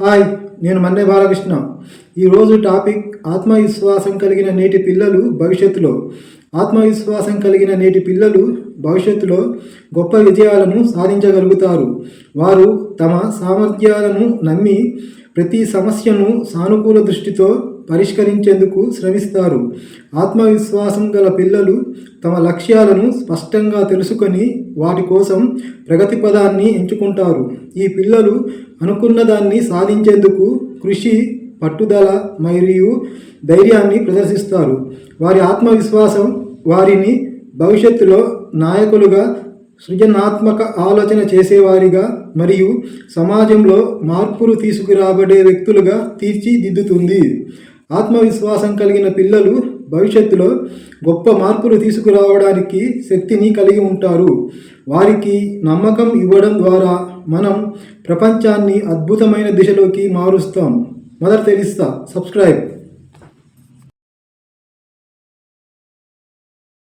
Hi నేను మన్నే బాలకృష్ణ. ఈరోజు topic ఆత్మవిశ్వాసం కలిగిన నేటి పిల్లలు భవిష్యత్తులో. ఆత్మవిశ్వాసం కలిగిన నేటి పిల్లలు భవిష్యత్తులో గొప్ప విజయాలను సాధించగలుగుతారు. వారు తమ సామర్థ్యాలను నమ్మి ప్రతి సమస్యను సానుకూల దృష్టితో పరిష్కరించేందుకు శ్రమిస్తారు. ఆత్మవిశ్వాసం గల పిల్లలు తమ లక్ష్యాలను స్పష్టంగా తెలుసుకొని వాటి కోసం ప్రగతి పదాన్ని ఎంచుకుంటారు. ఈ పిల్లలు అనుకున్న దాన్ని సాధించేందుకు కృషి పట్టుదల మరియు ధైర్యాన్ని ప్రదర్శిస్తారు. వారి ఆత్మవిశ్వాసం వారిని భవిష్యత్తులో నాయకులుగా సృజనాత్మక ఆలోచన చేసేవారిగా మరియు సమాజంలో మార్పులు తీసుకురాబడే వ్యక్తులుగా తీర్చిదిద్దుతుంది. ఆత్మవిశ్వాసం కలిగిన పిల్లలు భవిష్యత్తులో గొప్ప మార్పులు తీసుకురావడానికి శక్తిని కలిగి ఉంటారు. వారికి నమ్మకం ఇవ్వడం ద్వారా మనం ప్రపంచాన్ని అద్భుతమైన దిశలోకి మారుస్తాం. మదర్ తెరిస్తా సబ్స్క్రైబ్.